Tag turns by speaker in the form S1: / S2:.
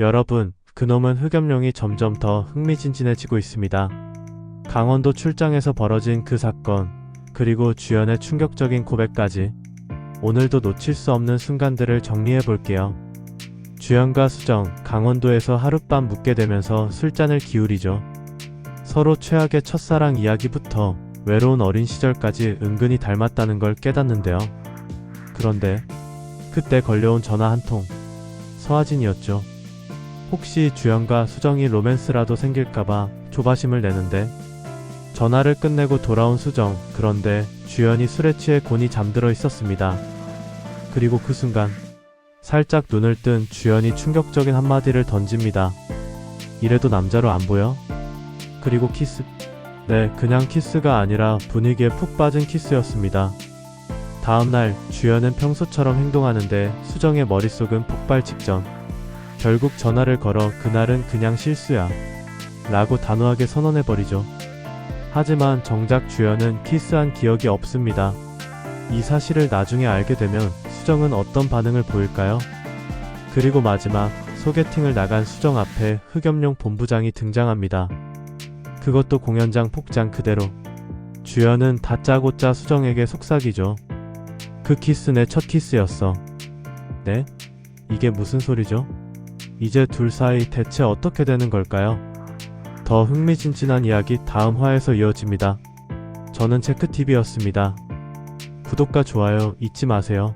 S1: 여러분, 그놈은 흑염룡이 점점 더 흥미진진해지고 있습니다. 강원도 출장에서 벌어진 그 사건, 그리고 주연의 충격적인 고백까지 오늘도 놓칠 수 없는 순간들을 정리해 볼게요. 주연과 수정, 강원도에서 하룻밤 묵게 되면서 술잔을 기울이죠. 서로 최악의 첫사랑 이야기부터 외로운 어린 시절까지 은근히 닮았다는 걸 깨닫는데요. 그런데 그때 걸려온 전화 한 통. 서하진이었죠. 혹시 주연과 수정이 로맨스라도 생길까봐 조바심을 내는데 전화를 끝내고 돌아온 수정. 그런데 주연이 술에 취해 곤히 잠들어 있었습니다. 그리고 그 순간 살짝 눈을 뜬 주연이 충격적인 한마디를 던집니다. 이래도 남자로 안 보여? 그리고 키스. 네, 그냥 키스가 아니라 분위기에 푹 빠진 키스였습니다. 다음날 주연은 평소처럼 행동하는데 수정의 머릿속은 폭발 직전. 결국 전화를 걸어 그날은 그냥 실수야. 라고 단호하게 선언해버리죠. 하지만 정작 주연은 키스한 기억이 없습니다. 이 사실을 나중에 알게 되면 수정은 어떤 반응을 보일까요? 그리고 마지막 소개팅을 나간 수정 앞에 흑염룡 본부장이 등장합니다. 그것도 공연장 폭장 그대로. 주연은 다짜고짜 수정에게 속삭이죠. 그 키스 내 첫 키스였어. 네? 이게 무슨 소리죠? 이제 둘 사이 대체 어떻게 되는 걸까요? 더 흥미진진한 이야기 다음 화에서 이어집니다. 저는 체크TV였습니다. 구독과 좋아요 잊지 마세요.